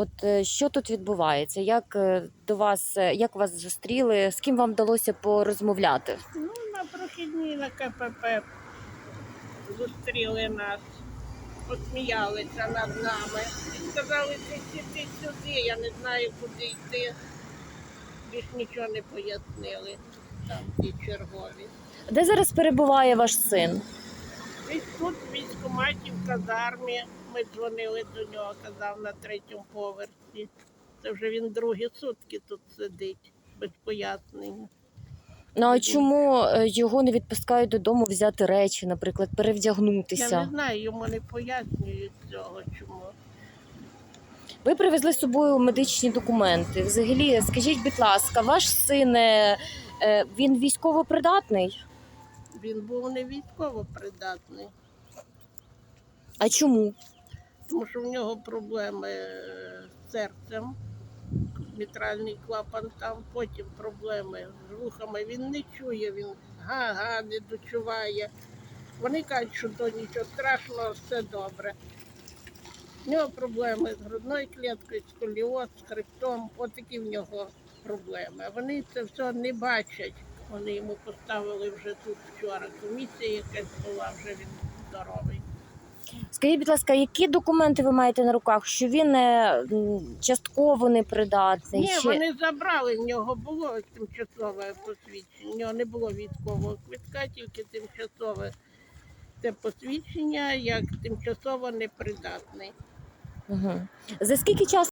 От е, що тут відбувається? Як е, до вас, е, як вас зустріли? З ким вам вдалося порозмовляти? Ну, на прохідній на КПП зустріли нас, посміялися над нами. І сказали, ти йди сюди, я не знаю, куди йти. Більш нічого не пояснили там ті чергові. Де зараз перебуває ваш син? Десь тут в військкоматі в казармі. Ми дзвонили до нього, казав на третьому поверсі. Це вже він другі сутки тут сидить, без пояснення. Ну а чому е, його не відпускають додому взяти речі, наприклад, перевдягнутися? Я не знаю, йому не пояснюють цього чому. Ви привезли з собою медичні документи. Взагалі, скажіть, будь ласка, ваш син е, він військово придатний? Він був не військово придатний, А чому? тому що в нього проблеми е, з серцем, мітральний клапан там, потім проблеми з вухами. Він не чує, він га-га, не дочуває. Вони кажуть, що то нічого страшного, все добре. В нього проблеми з грудною кліткою, сколіоз, з хребтом, от такі в нього проблеми. Вони це все не бачать. Вони йому поставили вже тут вчора комісія якась була, вже він здоровий. Скажіть, будь ласка, які документи ви маєте на руках? Що він е, м, частково непридатний? Ні, чи... вони забрали, в нього було тимчасове посвідчення. В нього не було військового квитка, тільки тимчасове це посвідчення як тимчасово непридатний. Угу. За скільки часу